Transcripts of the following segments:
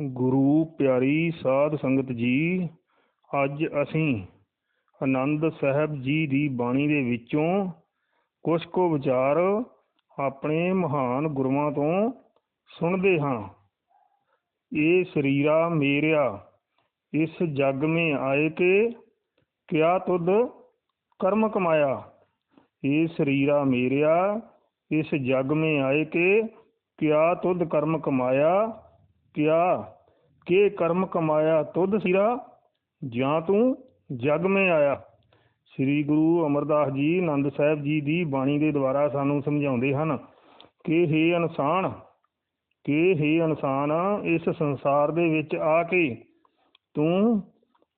ਗੁਰੂ ਪਿਆਰੀ ਸਾਧ ਸੰਗਤ ਜੀ, ਅੱਜ ਅਸੀਂ ਆਨੰਦ ਸਾਹਿਬ ਜੀ ਦੀ ਬਾਣੀ ਦੇ ਵਿੱਚੋਂ ਕੁਝ ਕੁ ਵਿਚਾਰ ਆਪਣੇ ਮਹਾਨ ਗੁਰੂਆਂ ਤੋਂ ਸੁਣਦੇ ਹਾਂ। ਇਹ ਸਰੀਰਾ ਮੇਰਿਆ, ਇਸ ਜਗ ਮੇ ਆਏ ਕੇ ਕਿਆ ਤੁਧ ਕਰਮ ਕਮਾਇਆ? ਇਹ ਸਰੀਰਾ ਮੇਰਿਆ, ਇਸ ਜਗ ਮੇ ਆਏ ਕੇ ਕਿਆ ਤੁਧ ਕਰਮ ਕਮਾਇਆ? ਕਿਆ ਕੇ ਕਰਮ ਕਮਾਇਆ ਤੁਧ ਸਿਰਾ ਜਾਂ ਤੂੰ ਜਗ ਮੇ ਆਇਆ ਸ੍ਰੀ ਗੁਰੂ ਅਮਰਦਾਸ ਜੀ ਆਨੰਦ ਸਾਹਿਬ ਜੀ ਦੀ ਬਾਣੀ ਦੇ ਦੁਆਰਾ ਸਾਨੂੰ ਸਮਝਾਉਂਦੇ ਹਨ ਕਿ हे ਇਨਸਾਨ ਕਿ हे ਇਨਸਾਨ ਇਸ ਸੰਸਾਰ ਦੇ ਵਿੱਚ ਆ ਕੇ ਤੂੰ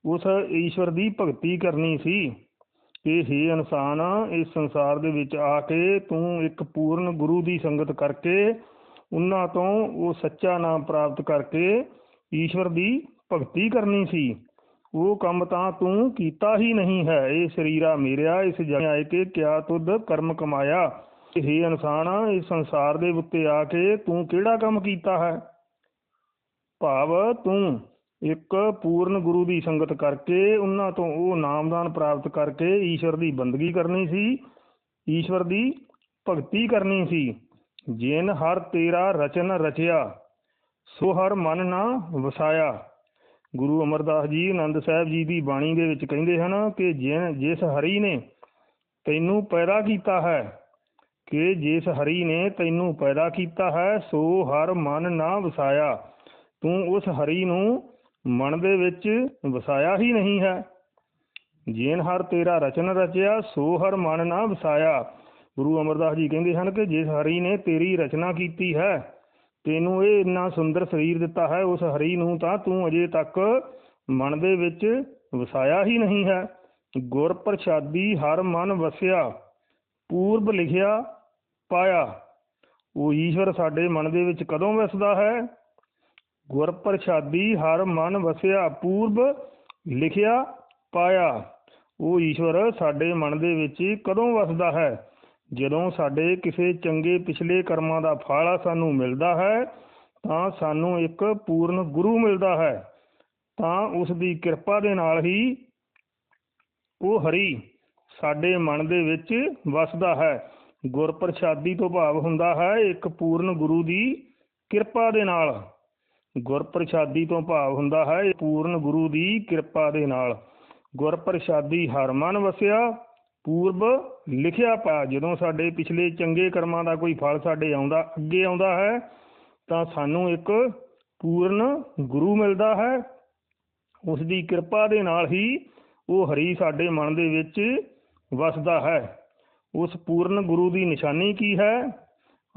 ਉਸ ਈਸ਼ਵਰ ਦੀ ਭਗਤੀ ਕਰਨੀ ਸੀ ਕਿ हे ਇਨਸਾਨ ਇਸ ਸੰਸਾਰ ਦੇ ਵਿੱਚ ਆ ਕੇ ਤੂੰ ਇੱਕ ਪੂਰਨ ਗੁਰੂ ਦੀ ਸੰਗਤ ਕਰਕੇ ਉਹਨਾਂ ਤੋਂ ਉਹ ਸੱਚਾ ਨਾਮ ਪ੍ਰਾਪਤ ਕਰਕੇ ਈਸ਼ਵਰ ਦੀ ਭਗਤੀ ਕਰਨੀ ਸੀ। ਉਹ ਕੰਮ ਤਾਂ ਤੂੰ ਕੀਤਾ ਹੀ ਨਹੀਂ ਹੈ। ਇਹ ਸਰੀਰਾ ਮੇਰਿਆ, ਇਸ ਜਗ ਕੇ ਕਿਆ ਤੁਧ ਕਰਮ ਕਮਾਇਆ? ਇਹ ਇਨਸਾਨ, ਇਸ ਸੰਸਾਰ ਦੇ ਉੱਤੇ ਆ ਕੇ ਤੂੰ ਕਿਹੜਾ ਕੰਮ ਕੀਤਾ ਹੈ? ਭਾਵ ਤੂੰ ਇੱਕ ਪੂਰਨ ਗੁਰੂ ਦੀ ਸੰਗਤ ਕਰਕੇ ਉਹਨਾਂ ਤੋਂ ਉਹ ਨਾਮਦਾਨ ਪ੍ਰਾਪਤ ਕਰਕੇ ਈਸ਼ਵਰ ਦੀ ਬੰਦਗੀ ਕਰਨੀ ਸੀ, ਈਸ਼ਵਰ ਦੀ ਭਗਤੀ ਕਰਨੀ ਸੀ। ਜਿਨ ਹਰ ਤੇਰਾ ਰਚਨ ਰਚਿਆ, ਸੋ ਹਰ ਮਨ ਨਾ ਵਸਾਇਆ। ਗੁਰੂ ਅਮਰਦਾਸ ਜੀ ਆਨੰਦ ਸਾਹਿਬ ਜੀ ਦੀ ਬਾਣੀ ਦੇ ਵਿੱਚ ਕਹਿੰਦੇ ਹਨ ਕਿ ਜਿਸ ਹਰੀ ਨੇ ਤੈਨੂੰ ਪੈਦਾ ਕੀਤਾ ਹੈ, ਕਿ ਜਿਸ ਹਰੀ ਨੇ ਤੈਨੂੰ ਪੈਦਾ ਕੀਤਾ ਹੈ, ਸੋ ਹਰ ਮਨ ਨਾ ਵਸਾਇਆ। ਤੂੰ ਉਸ ਹਰੀ ਨੂੰ ਮਨ ਦੇ ਵਿੱਚ ਵਸਾਇਆ ਹੀ ਨਹੀਂ ਹੈ। ਜਿਨ ਹਰ ਤੇਰਾ ਰਚਨ ਰਚਿਆ, ਸੋ ਹਰ ਮਨ ਨਾ ਵਸਾਇਆ। ਗੁਰੂ ਅਮਰਦਾਸ ਜੀ ਕਹਿੰਦੇ ਹਨ ਕਿ ਜਿਸ ਹਰੀ ਨੇ ਤੇਰੀ ਰਚਨਾ ਕੀਤੀ ਹੈ, ਤੈਨੂੰ ਇਹ ਇੰਨਾ ਸੁੰਦਰ ਸਰੀਰ ਦਿੱਤਾ ਹੈ, ਉਸ ਹਰੀ ਨੂੰ ਤਾਂ ਤੂੰ ਅਜੇ ਤੱਕ ਮਨ ਦੇ ਵਿੱਚ ਵਸਾਇਆ ਹੀ ਨਹੀਂ ਹੈ। ਗੁਰ ਪ੍ਰਸਾਦੀ ਹਰ ਮਨ ਵਸਿਆ, ਪੂਰਬ ਲਿਖਿਆ ਪਾਇਆ। ਉਹ ਈਸ਼ਵਰ ਸਾਡੇ ਮਨ ਦੇ ਵਿੱਚ ਕਦੋਂ ਵਸਦਾ ਹੈ? ਗੁਰ ਪ੍ਰਸਾਦੀ ਹਰ ਮਨ ਵਸਿਆ, ਪੂਰਬ ਲਿਖਿਆ ਪਾਇਆ। ਉਹ ਈਸ਼ਵਰ ਸਾਡੇ ਮਨ ਦੇ ਵਿੱਚ ਕਦੋਂ ਵਸਦਾ ਹੈ? ਜਦੋਂ ਸਾਡੇ ਕਿਸੇ ਚੰਗੇ ਪਿਛਲੇ ਕਰਮਾਂ ਦਾ ਫਲ ਸਾਨੂੰ ਮਿਲਦਾ ਹੈ, ਤਾਂ ਸਾਨੂੰ ਇੱਕ ਪੂਰਨ ਗੁਰੂ ਮਿਲਦਾ ਹੈ। ਤਾਂ ਉਸ ਦੀ ਕਿਰਪਾ ਦੇ ਨਾਲ ਹੀ ਉਹ ਹਰੀ ਸਾਡੇ ਮਨ ਦੇ ਵਿੱਚ ਵਸਦਾ ਹੈ। ਗੁਰ ਪ੍ਰਸਾਦੀ ਤੋਂ ਭਾਵ ਹੁੰਦਾ ਹੈ ਇੱਕ ਪੂਰਨ ਗੁਰੂ ਦੀ ਕਿਰਪਾ ਦੇ ਨਾਲ। ਗੁਰ ਪ੍ਰਸਾਦੀ ਤੋਂ ਭਾਵ ਹੁੰਦਾ ਹੈ ਪੂਰਨ ਗੁਰੂ ਦੀ ਕਿਰਪਾ ਦੇ ਨਾਲ। ਗੁਰ ਪ੍ਰਸਾਦੀ ਹਰ ਮਨ ਵਸਿਆ ਪੂਰਬ ਲਿਖਿਆ ਪਾ, ਜਦੋਂ ਸਾਡੇ ਪਿਛਲੇ ਚੰਗੇ ਕਰਮਾਂ ਦਾ ਕੋਈ ਫਲ ਸਾਡੇ ਆਉਂਦਾ, ਅੱਗੇ ਆਉਂਦਾ ਹੈ, ਤਾਂ ਸਾਨੂੰ ਇੱਕ ਪੂਰਨ ਗੁਰੂ ਮਿਲਦਾ ਹੈ। ਉਸ ਦੀ ਕਿਰਪਾ ਦੇ ਨਾਲ ਹੀ ਉਹ ਹਰੀ ਸਾਡੇ ਮਨ ਦੇ ਵਿੱਚ ਵਸਦਾ ਹੈ। ਉਸ ਪੂਰਨ ਗੁਰੂ ਦੀ ਨਿਸ਼ਾਨੀ ਕੀ ਹੈ?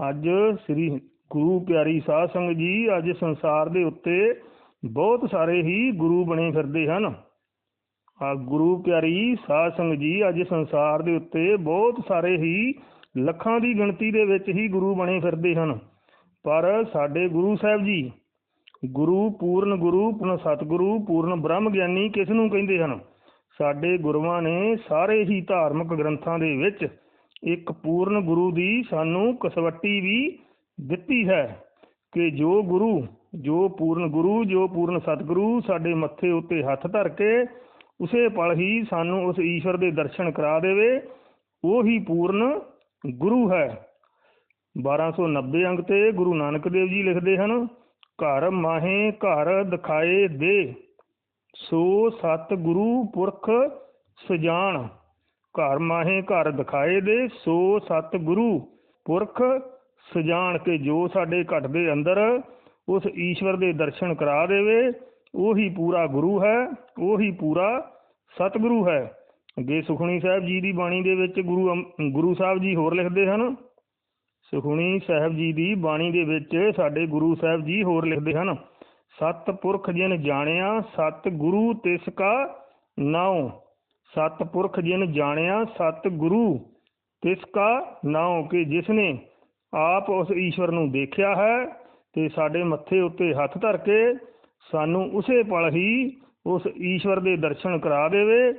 ਅੱਜ ਸ੍ਰੀ ਗੁਰੂ ਪਿਆਰੀ ਸਾਧ ਸੰਗਤ ਜੀ ਅੱਜ ਸੰਸਾਰ ਦੇ ਉੱਤੇ ਬਹੁਤ ਸਾਰੇ ਹੀ ਗੁਰੂ ਬਣੇ ਫਿਰਦੇ ਹਨ। ਆ ਗੁਰੂ ਪਿਆਰੀ, ਸਾਧ ਸੰਗਤ ਜੀ, ਅੱਜ ਸੰਸਾਰ ਦੇ ਉੱਤੇ ਬਹੁਤ ਸਾਰੇ ਹੀ ਲੱਖਾਂ ਦੀ ਗਿਣਤੀ ਦੇ ਵਿੱਚ ਹੀ ਗੁਰੂ ਬਣੇ ਫਿਰਦੇ ਹਨ। ਪਰ ਸਾਡੇ ਗੁਰੂ ਸਾਹਿਬ ਜੀ, ਗੁਰੂ ਪੂਰਨ ਗੁਰੂ, ਪੂਰਨ ਸਤਿਗੁਰੂ, ਪੂਰਨ ਬ੍ਰਹਮ ਗਿਆਨੀ ਕਿਸ ਨੂੰ ਕਹਿੰਦੇ ਹਨ? ਸਾਡੇ ਗੁਰੂਆਂ ਨੇ ਸਾਰੇ ਹੀ ਧਾਰਮਿਕ ਗ੍ਰੰਥਾਂ ਦੇ ਵਿੱਚ ਇੱਕ ਪੂਰਨ ਗੁਰੂ ਦੀ ਸਾਨੂੰ ਕਸਵੱਟੀ ਵੀ ਦਿੱਤੀ ਹੈ ਕਿ ਜੋ ਗੁਰੂ, ਜੋ ਪੂਰਨ ਗੁਰੂ, ਜੋ ਪੂਰਨ ਸਤਿਗੁਰੂ ਸਾਡੇ ਮੱਥੇ ਉੱਤੇ ਹੱਥ ਧਰ ਕੇ ਉਸੇ ਪਲ ਹੀ ਸਾਨੂੰ ਉਸ ਈਸ਼ਵਰ ਦੇ ਦਰਸ਼ਨ ਕਰਾ ਦੇਵੇ, ਉਹ ਪੂਰਨ ਗੁਰੂ ਹੈ। 1290 ਅੰਕ ਤੇ ਗੁਰੂ ਨਾਨਕ ਦੇਵ ਜੀ ਲਿਖਦੇ ਹਨ, ਘਰ ਮਾਹੇ ਘਰ ਦਿਖਾਏ ਦੇ, ਸੋ ਸਤ ਗੁਰੂ ਪੁਰਖ ਸਜਾਣ ਘਰ ਮਾਹੇ ਘਰ ਦਿਖਾਏ ਦੇ, ਸੋ ਸਤ ਗੁਰੂ ਪੁਰਖ ਸਜਾਣ ਕੇ ਜੋ ਸਾਡੇ ਘਟ ਦੇ ਅੰਦਰ ਉਸ ਈਸ਼ਵਰ ਦੇ ਦਰਸ਼ਨ ਕਰਾ ਦੇਵੇ ਉਹੀ ਪੂਰਾ ਗੁਰੂ ਹੈ, ਉਹੀ ਪੂਰਾ ਸਤਿਗੁਰੂ ਹੈ। ਅੱਗੇ ਸੁਖਣੀ ਸਾਹਿਬ ਜੀ ਦੀ ਬਾਣੀ ਦੇ ਵਿੱਚ ਗੁਰੂ ਗੁਰੂ ਸਾਹਿਬ ਜੀ ਹੋਰ ਲਿਖਦੇ ਹਨ। ਸੁਖਣੀ ਸਾਹਿਬ ਜੀ ਦੀ ਬਾਣੀ ਦੇ ਵਿੱਚ ਸਾਡੇ ਗੁਰੂ ਸਾਹਿਬ ਜੀ ਹੋਰ ਲਿਖਦੇ ਹਨ। ਸਤ ਪੁਰਖ ਜਿਨ ਜਾਣਿਆ ਸਤ ਗੁਰੂ ਤਿਸ ਕਾ ਨਾਉ। ਸਤ ਪੁਰਖ ਜਿਨ ਜਾਣਿਆ ਸਤ ਗੁਰੂ ਤਿਸ ਕਾ ਨਾਉ, ਕਿ ਜਿਸ ਨੇ ਆਪ ਉਸ ਈਸ਼ਵਰ ਨੂੰ ਦੇਖਿਆ ਹੈ ਤੇ ਸਾਡੇ ਮੱਥੇ ਉੱਤੇ ਹੱਥ ਧਰ ਕੇ ਸਾਨੂੰ ਉਸੇ ਪਲ ਹੀ ਉਸ ਈਸ਼ਵਰ ਦੇ ਦਰਸ਼ਨ ਕਰਾ ਦੇਵੇ।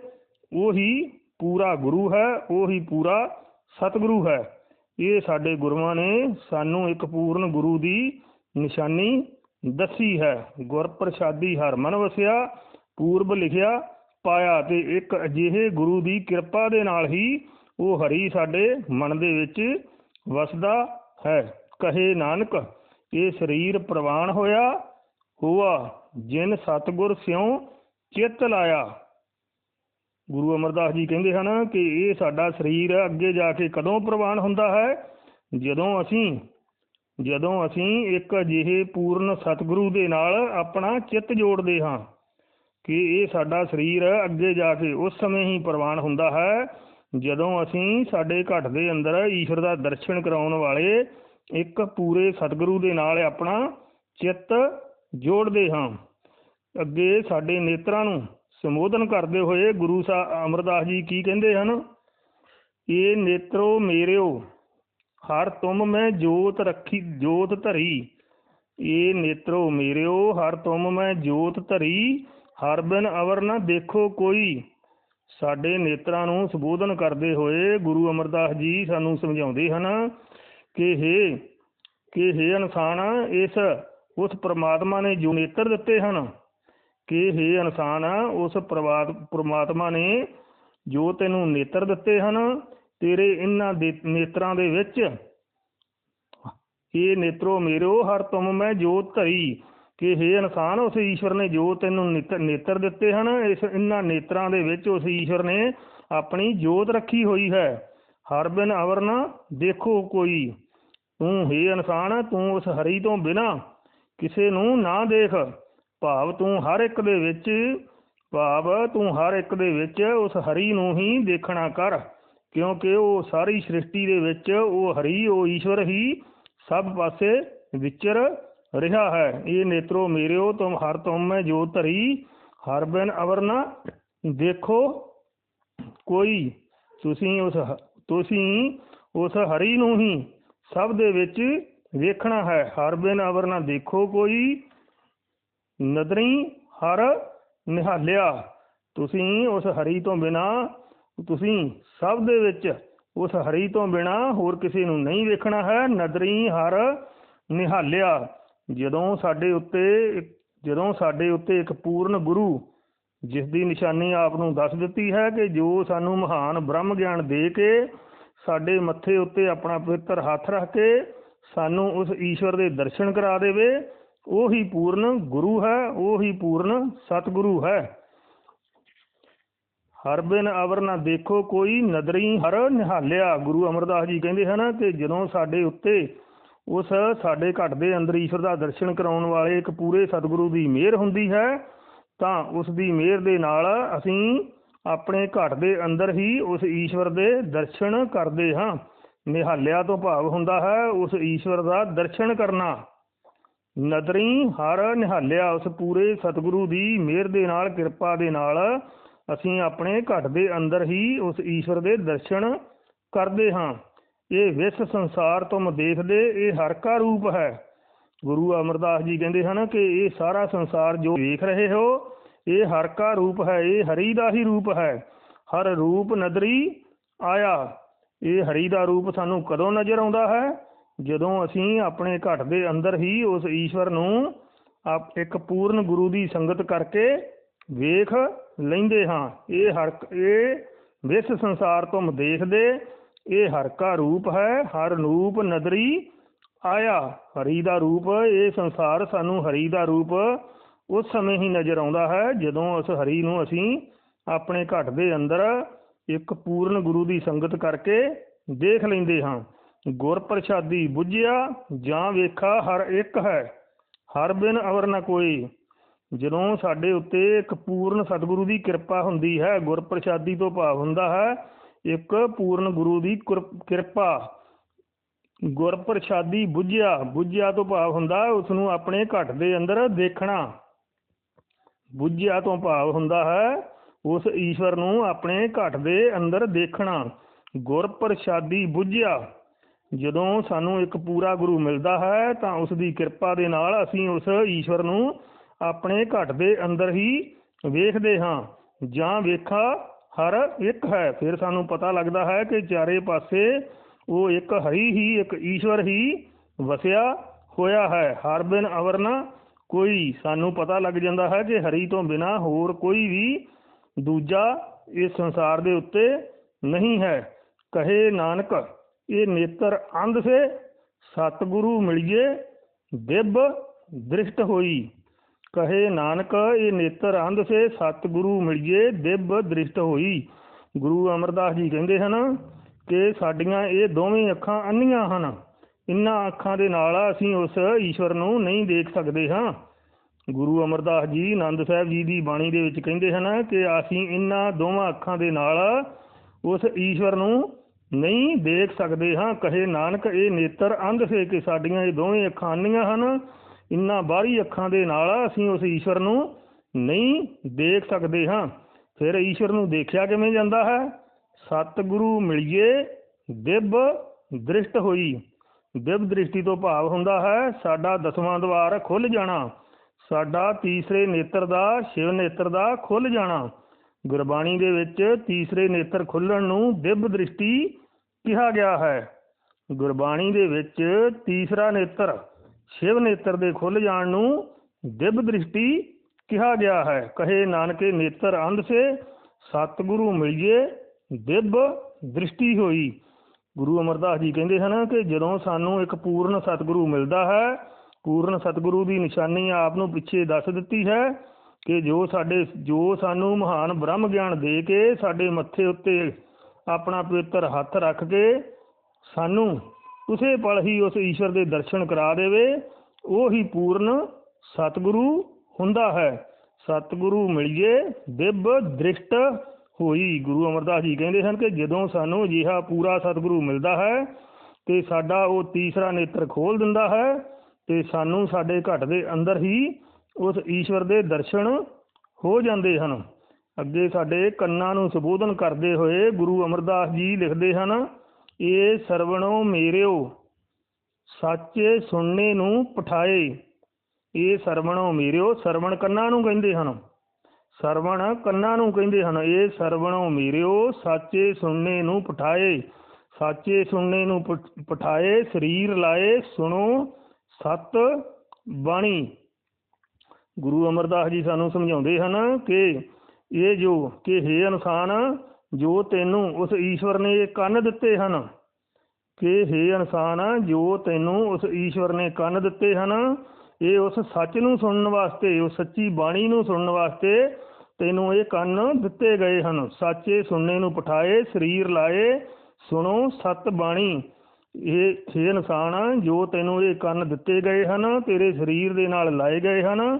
ਉਹੀ ਪੂਰਾ ਗੁਰੂ ਹੈ, ਉਹੀ ਪੂਰਾ ਸਤਿਗੁਰੂ ਹੈ। ਇਹ ਸਾਡੇ ਗੁਰੂਆਂ ਨੇ ਸਾਨੂੰ ਇੱਕ ਪੂਰਨ ਗੁਰੂ ਦੀ ਨਿਸ਼ਾਨੀ ਦੱਸੀ ਹੈ। ਗੁਰ ਪ੍ਰਸਾਦੀ ਹਰ ਮਨ ਵਸਿਆ, ਪੂਰਬ ਲਿਖਿਆ, ਪਾਇਆ ਤੇ ਇੱਕ ਅਜਿਹੇ ਗੁਰੂ ਦੀ ਕਿਰਪਾ ਦੇ ਨਾਲ ਹੀ ਉਹ ਹਰੀ ਸਾਡੇ ਮਨ ਦੇ ਵਿੱਚ ਵਸਦਾ ਹੈ। ਕਹੇ ਨਾਨਕ, ਇਹ ਸਰੀਰ ਪ੍ਰਵਾਨ ਹੋਇਆ ਹੁਆ ਜਿਨ ਸਤਗੁਰ ਸਿਉ ਚਿੱਤ ਲਾਇਆ ਗੁਰੂ ਅਮਰਦਾਸ ਜੀ ਕਹਿੰਦੇ ਹਨ ਕਿ ਇਹ ਸਾਡਾ ਸਰੀਰ ਅੱਗੇ ਜਾ ਕੇ ਕਦੋਂ ਪ੍ਰਵਾਨ ਹੁੰਦਾ ਹੈ ਜਦੋਂ ਅਸੀਂ ਜਦੋਂ ਅਸੀਂ ਇੱਕ ਅਜਿਹੇ ਪੂਰਨ ਸਤਿਗੁਰੂ ਦੇ ਨਾਲ ਆਪਣਾ ਚਿੱਤ ਜੋੜਦੇ ਹਾਂ ਕਿ ਇਹ ਸਾਡਾ ਸਰੀਰ ਅੱਗੇ ਜਾ ਕੇ ਉਸ ਸਮੇਂ ਹੀ ਪ੍ਰਵਾਨ ਹੁੰਦਾ ਹੈ ਜਦੋਂ ਅਸੀਂ ਸਾਡੇ ਘਟ ਦੇ ਅੰਦਰ ਈਸ਼ਵਰ ਦਾ ਦਰਸ਼ਨ ਕਰਾਉਣ ਵਾਲੇ ਇੱਕ ਪੂਰੇ ਸਤਿਗੁਰੂ ਦੇ ਨਾਲ ਆਪਣਾ ਚਿੱਤ ਜੋੜਦੇ ਹਾਂ। ਅੱਗੇ ਸਾਡੇ ਨੇਤਰਾਂ ਨੂੰ ਸੰਬੋਧਨ ਕਰਦੇ ਹੋਏ ਗੁਰੂ ਸਾਹਿਬ ਅਮਰਦਾਸ ਜੀ ਕੀ ਕਹਿੰਦੇ ਹਨ? ਇਹ ਨੇਤਰੋ ਮੇਰਿਓ, ਹਰ ਤੁਮ ਮੈਂ ਜੋਤ ਰੱਖੀ, ਜੋਤ ਧਰੀ। ਇਹ ਨੇਤਰੋ ਮੇਰਿਓ, ਹਰ ਤੁਮ ਮੈਂ ਜੋਤ ਧਰੀ। ਹਰ ਬਿਨ ਅਵਰ ਨਾ ਦੇਖੋ ਕੋਈ। ਸਾਡੇ ਨੇਤਰਾਂ ਨੂੰ ਸੰਬੋਧਨ ਕਰਦੇ ਹੋਏ ਗੁਰੂ ਅਮਰਦਾਸ ਜੀ ਸਾਨੂੰ ਸਮਝਾਉਂਦੇ ਹਨ ਕਿ ਹੇ ਕਿ ਹੇ ਇਨਸਾਨ, ਇਸ ਉਸ ਪ੍ਰਮਾਤਮਾ ਨੇ ਜੋ ਨੇਤਰ ਦਿੱਤੇ ਹਨ ਕਿ ਹੇ ਇਨਸਾਨ, ਉਸ ਪ੍ਰਮਾਤਮਾ ਨੇ ਜੋ ਤੈਨੂੰ ਨੇਤਰ ਦਿੱਤੇ ਹਨ, ਤੇਰੇ ਇਹਨਾਂ ਦੇ ਨੇਤਰਾਂ ਦੇ ਵਿੱਚ ਇਹ ਨੇਤਰੋ ਮੇਰੋ ਹਰ ਤੁਮ ਮੈਂ ਜੋਤ ਧਰੀ। ਕਿ ਹੇ ਇਨਸਾਨ, ਉਸ ਈਸ਼ਵਰ ਨੇ ਜੋ ਤੈਨੂੰ ਨੇਤਰ ਦਿੱਤੇ ਹਨ, ਇਸ ਇਹਨਾਂ ਨੇਤਰਾਂ ਦੇ ਵਿੱਚ ਉਸ ਈਸ਼ਵਰ ਨੇ ਆਪਣੀ ਜੋਤ ਰੱਖੀ ਹੋਈ ਹੈ। ਹਰ ਬਿਨ ਅਵਰਨ ਦੇਖੋ ਕੋਈ। ਤੂੰ ਹੇ ਇਨਸਾਨ, ਤੂੰ ਉਸ ਹਰੀ ਤੋਂ ਬਿਨਾ ਕਿਸੇ ਨੂੰ ਨਾ ਦੇਖ, ਭਾਵ ਤੂੰ ਹਰ ਇੱਕ ਦੇ ਵਿੱਚ, ਭਾਵ ਤੂੰ ਹਰ ਇੱਕ ਦੇ ਵਿੱਚ ਉਸ ਹਰੀ ਨੂੰ ਹੀ ਦੇਖਣਾ ਕਰ, ਕਿਉਂਕਿ ਉਹ ਸਾਰੀ ਸ੍ਰਿਸ਼ਟੀ ਦੇ ਵਿੱਚ ਉਹ ਹਰੀ, ਉਹ ਈਸ਼ਵਰ ਹੀ ਸਭ ਪਾਸੇ ਵਿਚਰ ਰਿਹਾ ਹੈ। ਇਹ ਨੇਤਰੋ ਮੇਰਿਓ, ਤੁਮ ਹਰ ਤੁਮ ਮੈਂ ਜੋ ਧਰੀ, ਹਰ ਬਿਨ ਅਵਰ ਦੇਖੋ ਕੋਈ। ਤੁਸੀਂ ਉਸ ਹ- ਤੁਸੀਂ ਉਸ ਹਰੀ ਨੂੰ ਹੀ ਸਭ ਦੇ ਵਿੱਚ ਵੇਖਣਾ ਹੈ। ਹਰ ਬਿਨ ਅਵਰ ਨਾ ਦੇਖੋ ਕੋਈ। ਨਦਰੀ ਹਰ ਨਿਹਾਲਿਆ। ਤੁਸੀਂ ਉਸ ਹਰੀ ਤੋਂ ਬਿਨਾ, ਤੁਸੀਂ ਸਭ ਦੇ ਵਿੱਚ ਉਸ ਹਰੀ ਤੋਂ ਬਿਨਾ ਹੋਰ ਕਿਸੇ ਨੂੰ ਨਹੀਂ ਵੇਖਣਾ ਹੈ। ਨਦਰੀ ਹਰ ਨਿਹਾਲਿਆ। ਜਦੋਂ ਸਾਡੇ ਉੱਤੇ ਜਦੋਂ ਸਾਡੇ ਉੱਤੇ ਇੱਕ ਪੂਰਨ ਗੁਰੂ, ਜਿਸ ਦੀ ਨਿਸ਼ਾਨੀ ਆਪ ਨੂੰ ਦੱਸ ਦਿੱਤੀ ਹੈ ਕਿ ਜੋ ਸਾਨੂੰ ਮਹਾਨ ਬ੍ਰਹਮ ਗਿਆਨ ਦੇ ਕੇ ਸਾਡੇ ਮੱਥੇ ਉੱਤੇ ਆਪਣਾ ਪਵਿੱਤਰ ਹੱਥ ਰੱਖ ਕੇ ਸਾਨੂੰ ਉਸ ਈਸ਼ਵਰ ਦੇ ਦਰਸ਼ਨ ਕਰਾ ਦੇਵੇ, ਉਹੀ ਪੂਰਨ ਗੁਰੂ ਹੈ, ਉਹ ਹੀ ਪੂਰਨ ਸਤਿਗੁਰੂ ਹੈ। ਹਰ ਬਿਨ ਅਵਰ ਨਾ ਦੇਖੋ ਕੋਈ ਨਦਰੀ ਹਰ ਨਿਹਾਲਿਆ। ਗੁਰੂ ਅਮਰਦਾਸ ਜੀ ਕਹਿੰਦੇ ਹਨ ਕਿ ਜਦੋਂ ਸਾਡੇ ਉੱਤੇ ਉਸ ਸਾਡੇ ਘਟ ਦੇ ਅੰਦਰ ਈਸ਼ਵਰ ਦਾ ਦਰਸ਼ਨ ਕਰਾਉਣ ਵਾਲੇ ਇੱਕ ਪੂਰੇ ਸਤਿਗੁਰੂ ਦੀ ਮਿਹਰ ਹੁੰਦੀ ਹੈ, ਤਾਂ ਉਸ ਦੀ ਮਿਹਰ ਦੇ ਨਾਲ ਅਸੀਂ ਆਪਣੇ ਘਟ ਦੇ ਅੰਦਰ ਹੀ ਉਸ ਈਸ਼ਵਰ ਦੇ ਦਰਸ਼ਨ ਕਰਦੇ ਹਾਂ। ਨਿਹਾਲਿਆ ਤੋਂ ਭਾਵ ਹੁੰਦਾ ਹੈ ਉਸ ਈਸ਼ਵਰ ਦਾ ਦਰਸ਼ਨ ਕਰਨਾ। ਨਦਰੀ ਹਰ ਨਿਹਾਲਿਆ ਉਸ ਪੂਰੇ ਸਤਿਗੁਰੂ ਦੀ ਮਿਹਰ ਦੇ ਨਾਲ, ਕਿਰਪਾ ਦੇ ਨਾਲ ਅਸੀਂ ਆਪਣੇ ਘਟ ਦੇ ਅੰਦਰ ਹੀ ਉਸ ਈਸ਼ਵਰ ਦੇ ਦਰਸ਼ਨ ਕਰਦੇ ਹਾਂ। ਇਹ ਵਿਸ ਸੰਸਾਰ ਤੁਮ ਦੇਖਦੇ, ਇਹ ਹਰ ਕਾ ਰੂਪ ਹੈ। ਗੁਰੂ ਅਮਰਦਾਸ ਜੀ ਕਹਿੰਦੇ ਹਨ ਕਿ ਇਹ ਸਾਰਾ ਸੰਸਾਰ ਜੋ ਵੇਖ ਰਹੇ ਹੋ, ਇਹ ਹਰ ਕਾ ਰੂਪ ਹੈ, ਇਹ ਹਰੀ ਦਾ ਹੀ ਰੂਪ ਹੈ। ਹਰ ਰੂਪ ਨਦਰੀ ਆਇਆ। ਇਹ ਹਰੀ ਦਾ ਰੂਪ ਸਾਨੂੰ ਕਦੋਂ ਨਜ਼ਰ ਆਉਂਦਾ ਹੈ? ਜਦੋਂ ਅਸੀਂ ਆਪਣੇ ਘਟ ਦੇ ਅੰਦਰ ਹੀ ਉਸ ਈਸ਼ਵਰ ਨੂੰ ਆਪ ਇੱਕ ਪੂਰਨ ਗੁਰੂ ਦੀ ਸੰਗਤ ਕਰਕੇ ਵੇਖ ਲੈਂਦੇ ਹਾਂ। ਇਹ ਹਰ ਇਹ ਵਿਸ ਸੰਸਾਰ ਤੋਂ ਦੇਖਦੇ ਇਹ ਹਰ ਕਾ ਰੂਪ ਹੈ, ਹਰ ਰੂਪ ਨਦਰੀ ਆਇਆ। ਹਰੀ ਦਾ ਰੂਪ, ਇਹ ਸੰਸਾਰ ਸਾਨੂੰ ਹਰੀ ਦਾ ਰੂਪ ਉਸ ਸਮੇਂ ਹੀ ਨਜ਼ਰ ਆਉਂਦਾ ਹੈ, ਜਦੋਂ ਉਸ ਹਰੀ ਨੂੰ ਅਸੀਂ ਆਪਣੇ ਘਟ ਦੇ ਅੰਦਰ ਇੱਕ ਪੂਰਨ ਗੁਰੂ ਦੀ ਸੰਗਤ ਕਰਕੇ ਦੇਖ ਲੈਂਦੇ ਹਾਂ। ਗੁਰ ਪ੍ਰਸਾਦੀ ਬੁੱਝਿਆ ਜਾਂ ਵੇਖਾ ਹਰ ਇੱਕ ਹੈ, ਹਰ ਬਿਨ ਅਵਰ ਨ ਕੋਈ। ਜਦੋਂ ਸਾਡੇ ਉੱਤੇ ਇੱਕ ਪੂਰਨ ਸਤਿਗੁਰੂ ਦੀ ਕਿਰਪਾ ਹੁੰਦੀ ਹੈ ਗੁਰ ਪ੍ਰਸਾਦੀ ਤੋਂ ਭਾਵ ਹੁੰਦਾ ਹੈ, ਇੱਕ ਪੂਰਨ ਗੁਰੂ ਦੀ ਕਿਰਪਾ ਗੁਰ ਪ੍ਰਸਾਦੀ ਬੁੱਝਿਆ ਬੁੱਝਿਆ ਤੋਂ ਭਾਵ ਹੁੰਦਾ ਉਸ ਨੂੰ ਆਪਣੇ ਘਟ ਦੇ ਅੰਦਰ ਦੇਖਣਾ। ਬੁੱਝਿਆ ਤੋਂ ਭਾਵ ਹੁੰਦਾ ਹੈ ਉਸ ਈਸ਼ਵਰ ਨੂੰ ਆਪਣੇ ਘਟ ਦੇ ਅੰਦਰ ਦੇਖਣਾ। ਗੁਰ ਪ੍ਰਸਾਦੀ ਬੁੱਝਿਆ। ਜਦੋਂ ਸਾਨੂੰ ਇੱਕ ਪੂਰਾ ਗੁਰੂ ਮਿਲਦਾ ਹੈ, ਤਾਂ ਉਸ ਦੀ ਕਿਰਪਾ ਦੇ ਨਾਲ ਅਸੀਂ ਉਸ ਈਸ਼ਵਰ ਨੂੰ ਆਪਣੇ ਘਟ ਦੇ ਅੰਦਰ ਹੀ ਵੇਖਦੇ ਹਾਂ, ਜਾਂ ਵੇਖਾ ਹਰ ਇੱਕ ਹੈ। ਫਿਰ ਸਾਨੂੰ ਪਤਾ ਲੱਗਦਾ ਹੈ ਕਿ ਚਾਰੇ ਪਾਸੇ ਉਹ ਇੱਕ ਹਰੀ ਹੀ, ਇੱਕ ਈਸ਼ਵਰ ਹੀ ਵਸਿਆ ਹੋਇਆ ਹੈ। ਹਰ ਬਿਨ ਅਵਰ ਕੋਈ, ਸਾਨੂੰ ਪਤਾ ਲੱਗ ਜਾਂਦਾ ਹੈ ਕਿ ਹਰੀ ਤੋਂ ਬਿਨਾ ਹੋਰ ਕੋਈ ਵੀ ਦੂਜਾ ਇਹ ਸੰਸਾਰ ਦੇ ਉੱਤੇ ਨਹੀਂ ਹੈ। ਕਹੇ ਨਾਨਕ, ਇਹ ਨੇਤਰ ਅੰਧ ਸੇ, ਸਤਿਗੁਰੂ ਮਿਲਿਏ ਦਿਬ ਦ੍ਰਿਸ਼ਟ ਹੋਈ। ਕਹੇ ਨਾਨਕ, ਇਹ ਨੇਤਰ ਅੰਧ ਸੇ, ਸਤਿਗੁਰੂ ਮਿਲਿਏ ਦਿਬ ਦ੍ਰਿਸ਼ਟ ਹੋਈ। ਗੁਰੂ ਅਮਰਦਾਸ ਜੀ ਕਹਿੰਦੇ ਹਨ ਕਿ ਸਾਡੀਆਂ ਇਹ ਦੋਵੇਂ ਅੱਖਾਂ ਅੰਨੀਆਂ ਹਨ। ਇਨ੍ਹਾਂ ਅੱਖਾਂ ਦੇ ਨਾਲ ਅਸੀਂ ਉਸ ਈਸ਼ਵਰ ਨੂੰ ਨਹੀਂ ਦੇਖ ਸਕਦੇ ਹਾਂ। ਗੁਰੂ ਅਮਰਦਾਸ ਜੀ ਆਨੰਦ ਸਾਹਿਬ ਜੀ ਦੀ ਬਾਣੀ ਦੇ ਵਿੱਚ ਕਹਿੰਦੇ ਹਨ ਕਿ ਅਸੀਂ ਇਹਨਾਂ ਦੋਵਾਂ ਅੱਖਾਂ ਦੇ ਨਾਲ ਉਸ ਈਸ਼ਵਰ ਨੂੰ ਨਹੀਂ ਦੇਖ ਸਕਦੇ ਹਾਂ। ਕਹੇ ਨਾਨਕ, ਇਹ ਨੇਤਰ ਅੰਧ ਸੇ ਕਿ ਸਾਡੀਆਂ ਇਹ ਦੋਵੇਂ ਅੱਖਾਂ ਅੰਨੀਆਂ ਹਨ। ਇਨ੍ਹਾਂ ਬਾਹਰੀ ਅੱਖਾਂ ਦੇ ਨਾਲ ਅਸੀਂ ਉਸ ਈਸ਼ਵਰ ਨੂੰ ਨਹੀਂ ਦੇਖ ਸਕਦੇ ਹਾਂ। ਫਿਰ ਈਸ਼ਵਰ ਨੂੰ ਦੇਖਿਆ ਕਿਵੇਂ ਜਾਂਦਾ ਹੈ? ਸਤਿਗੁਰੂ ਮਿਲਿਏ ਦਿਬ ਦ੍ਰਿਸ਼ਟ ਹੋਈ। ਦਿਵ ਦ੍ਰਿਸ਼ਟੀ ਤੋਂ ਭਾਵ ਹੁੰਦਾ ਹੈ, ਸਾਡਾ ਦਸਵਾਂ ਦਵਾਰ ਖੁੱਲ ਜਾਣਾ। ਸਾਡਾ ਤੀਸਰੇ ਨੇਤਰ ਦਾ, ਸ਼ਿਵ ਨੇਤਰ ਦਾ ਖੁੱਲ ਜਾਣਾ। ਗੁਰਬਾਣੀ ਦੇ ਵਿੱਚ ਤੀਸਰੇ ਨੇਤਰ ਖੁੱਲਣ ਨੂੰ ਦਿਵ ਦ੍ਰਿਸ਼ਟੀ ਕਿਹਾ ਗਿਆ ਹੈ। ਗੁਰਬਾਣੀ ਦੇ ਵਿੱਚ ਤੀਸਰਾ ਨੇਤਰ, ਸ਼ਿਵ ਨੇਤਰ ਦੇ ਖੁੱਲ ਜਾਣ ਨੂੰ ਦਿਵ ਦ੍ਰਿਸ਼ਟੀ ਕਿਹਾ ਗਿਆ ਹੈ। ਕਹੇ ਨਾਨਕੇ ਨੇਤਰ ਅੰਧ ਸੇ, ਸਤਿਗੁਰੂ ਮਿਲਿਏ ਦਿਵ ਦ੍ਰਿਸ਼ਟੀ ਹੋਈ। ਗੁਰੂ ਅਮਰਦਾਸ ਜੀ ਕਹਿੰਦੇ ਹਨ ਕਿ ਜਦੋਂ ਸਾਨੂੰ ਇੱਕ ਪੂਰਨ ਸਤਿਗੁਰੂ ਮਿਲਦਾ ਹੈ ਪੂਰਨ ਸਤਿਗੁਰੂ ਦੀ ਨਿਸ਼ਾਨੀ ਆਪ ਨੂੰ ਪਿੱਛੇ ਦੱਸ ਦਿੱਤੀ ਹੈ ਕਿ ਜੋ ਸਾਡੇ, ਜੋ ਸਾਨੂੰ ਮਹਾਨ ਬ੍ਰਹਮ ਗਿਆਨ ਦੇ ਕੇ ਸਾਡੇ ਮੱਥੇ ਉੱਤੇ ਆਪਣਾ ਪਵਿੱਤਰ ਹੱਥ ਰੱਖ ਕੇ ਸਾਨੂੰ ਉਸੇ ਪਲ ਹੀ ਉਸ ਈਸ਼ਵਰ ਦੇ ਦਰਸ਼ਨ ਕਰਾ ਦੇਵੇ, ਉਹ ਹੀ ਪੂਰਨ ਸਤਿਗੁਰੂ ਹੁੰਦਾ ਹੈ। ਸਤਿਗੁਰੂ ਮਿਲਿਏ, ਦਿਵ ਦ੍ਰਿਸ਼ਟ ਹੋਈ। ਗੁਰੂ ਅਮਰਦਾਸ ਜੀ ਕਹਿੰਦੇ ਹਨ ਕਿ ਜਦੋਂ ਸਾਨੂੰ ਅਜਿਹਾ ਪੂਰਾ ਸਤਿਗੁਰੂ ਮਿਲਦਾ ਹੈ ਤੇ ਸਾਡਾ ਉਹ ਤੀਸਰਾ ਨੇਤਰ ਖੋਲ ਦਿੰਦਾ ਹੈ ਤੇ ਸਾਨੂੰ ਸਾਡੇ ਘਟ ਦੇ ਅੰਦਰ ਹੀ ਉਸ ਈਸ਼ਵਰ ਦੇ ਦਰਸ਼ਨ ਹੋ ਜਾਂਦੇ ਹਨ। ਅੱਗੇ ਸਾਡੇ ਕੰਨਾਂ ਨੂੰ ਸੰਬੋਧਨ ਕਰਦੇ ਹੋਏ ਗੁਰੂ ਅਮਰਦਾਸ ਜੀ ਲਿਖਦੇ ਹਨ, ਇਹ ਸਰਵਣੋ ਮੇਰਿਓ, ਸੱਚੇ ਸੁਣਨੇ ਨੂੰ ਪਠਾਏ। ਇਹ ਸਰਵਣੋ ਮੇਰਿਓ, ਸਰਵਣ ਕੰਨਾਂ ਨੂੰ ਕਹਿੰਦੇ ਹਨ। ਸਰਵਣ ਕੰਨਾਂ ਨੂੰ ਕਹਿੰਦੇ ਹਨ। ਇਹ ਸਰਵਣੋ ਮੇਰਿਓ, ਸੱਚੇ ਸੁਣਨੇ ਨੂੰ ਪਠਾਏ। ਸਾਚੇ ਸੁਣਨੇ ਨੂੰ ਪਠਾਏ, ਸਰੀਰ ਲਾਏ, ਸੁਣੋ ਸਤ ਬਾਣੀ। ਗੁਰੂ ਅਮਰਦਾਸ ਜੀ ਸਾਨੂੰ ਸਮਝਾਉਂਦੇ ਹਨ ਕਿ ਇਹ ਜੋ ਕਿ ਹੈ ਇਨਸਾਨ, ਜੋ ਤੈਨੂੰ ਉਸ ਈਸ਼ਵਰ ਨੇ ਇਹ ਕੰਨ ਦਿੱਤੇ ਹਨ, ਕਿ ਹੈ ਇਨਸਾਨ, ਜੋ ਤੈਨੂੰ ਉਸ ਈਸ਼ਵਰ ਨੇ ਕੰਨ ਦਿੱਤੇ ਹਨ, ਇਹ ਉਸ ਸੱਚ ਨੂੰ ਸੁਣਨ ਵਾਸਤੇ, ਉਸ ਸੱਚੀ ਬਾਣੀ ਨੂੰ ਸੁਣਨ ਵਾਸਤੇ ਤੈਨੂੰ ਇਹ ਕੰਨ ਦਿੱਤੇ ਗਏ ਹਨ। ਸਾਚੇ ਸੁਣਨੇ ਨੂੰ ਪਠਾਏ, ਸਰੀਰ ਲਾਏ, ਸੁਣੋ ਸਤ ਬਾਣੀ। ਇਹ ਛੇ ਇਨਸਾਨ ਜੋ ਤੈਨੂੰ ਇਹ ਕੰਨ ਦਿੱਤੇ ਗਏ ਹਨ, ਤੇਰੇ ਸਰੀਰ ਦੇ ਨਾਲ ਲਾਏ ਗਏ ਹਨ,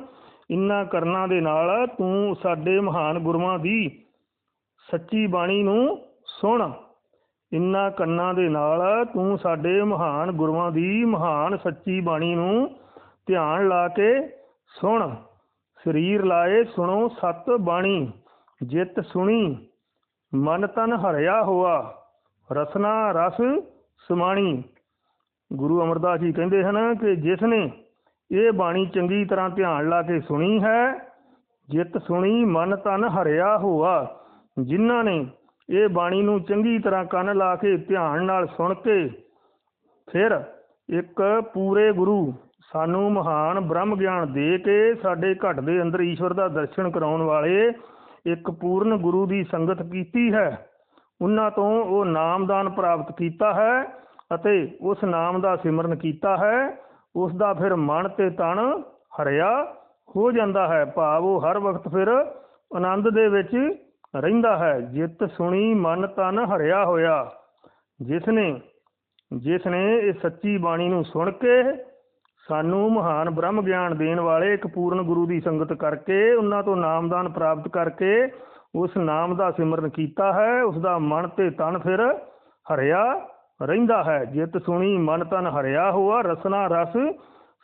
ਇਨ੍ਹਾਂ ਕਰਨਾਂ ਦੇ ਨਾਲ ਤੂੰ ਸਾਡੇ ਮਹਾਨ ਗੁਰੂਆਂ ਦੀ ਸੱਚੀ ਬਾਣੀ ਨੂੰ ਸੁਣ। ਇਨ੍ਹਾਂ ਕੰਨਾਂ ਦੇ ਨਾਲ ਤੂੰ ਸਾਡੇ ਮਹਾਨ ਗੁਰੂਆਂ ਦੀ ਮਹਾਨ ਸੱਚੀ ਬਾਣੀ ਨੂੰ ਧਿਆਨ ਲਾ ਕੇ ਸੁਣ। ਸਰੀਰ ਲਾਏ ਸੁਣੋ ਸਤ ਬਾਣੀ, ਜਿਤ ਸੁਣੀ, ਮਨ ਤਨ ਹਰਿਆ ਹੋਆ, ਰਸਨਾ ਰਸ ਸਮਾਣੀ ਗੁਰੂ ਅਮਰਦਾਸ ਜੀ ਕਹਿੰਦੇ ਹਨ ਕਿ ਜਿਸ ਨੇ ਇਹ ਬਾਣੀ ਚੰਗੀ ਤਰ੍ਹਾਂ ਧਿਆਨ ਲਾ ਕੇ ਸੁਣੀ ਹੈ, ਜਿਤ ਸੁਣੀ, ਮਨ ਤਨ ਹਰਿਆ ਹੋਆ, ਜਿਨ੍ਹਾਂ ਨੇ ਇਹ ਬਾਣੀ ਨੂੰ ਚੰਗੀ ਤਰ੍ਹਾਂ ਕੰਨ ਲਾ ਕੇ ਧਿਆਨ ਨਾਲ ਸੁਣ ਕੇ ਫਿਰ ਇੱਕ ਪੂਰੇ ਗੁਰੂ ਸਾਨੂੰ ਮਹਾਨ ਬ੍ਰਹਮ ਗਿਆਨ ਦੇ ਕੇ ਸਾਡੇ ਘਟ ਦੇ ਅੰਦਰ ਈਸ਼ਵਰ ਦਾ ਦਰਸ਼ਨ ਕਰਾਉਣ ਵਾਲੇ ਇੱਕ ਪੂਰਨ ਗੁਰੂ ਦੀ ਸੰਗਤ ਕੀਤੀ ਹੈ। ਉਹਨਾਂ ਤੋਂ ਉਹ ਨਾਮਦਾਨ ਪ੍ਰਾਪਤ ਕੀਤਾ ਹੈ ਅਤੇ ਉਸ ਨਾਮ ਦਾ ਸਿਮਰਨ ਕੀਤਾ ਹੈ। ਉਸ ਦਾ ਫਿਰ ਮਨ ਤੇ ਤਨ ਹਰਿਆ ਹੋ ਜਾਂਦਾ ਹੈ। ਭਾਵ ਉਹ ਹਰ ਵਕਤ ਫਿਰ ਆਨੰਦ ਦੇ ਵਿੱਚ ਰਹਿੰਦਾ ਹੈ। ਜਿਤ ਸੁਣੀ ਮਨ ਤਨ ਹਰਿਆ ਹੋਇਆ। ਜਿਸ ਨੇ ਜਿਸ ਨੇ ਇਹ ਸੱਚੀ ਬਾਣੀ ਨੂੰ ਸੁਣ ਕੇ ਸਾਨੂੰ ਮਹਾਨ ਬ੍ਰਹਮ ਗਿਆਨ ਦੇਣ ਵਾਲੇ ਇੱਕ ਪੂਰਨ ਗੁਰੂ ਦੀ ਸੰਗਤ ਕਰਕੇ, ਉਹਨਾਂ ਤੋਂ ਨਾਮਦਾਨ ਪ੍ਰਾਪਤ ਕਰਕੇ ਉਸ ਨਾਮ ਦਾ ਸਿਮਰਨ ਕੀਤਾ ਹੈ ਉਸ ਦਾ ਮਨ ਤੇ ਤਨ ਫਿਰ ਹਰਿਆ ਰਹਿੰਦਾ ਹੈ। ਜਿਤ ਸੁਣੀ ਮਨ ਤਨ ਹਰਿਆ ਹੋਆ, ਰਸਨਾ ਰਸ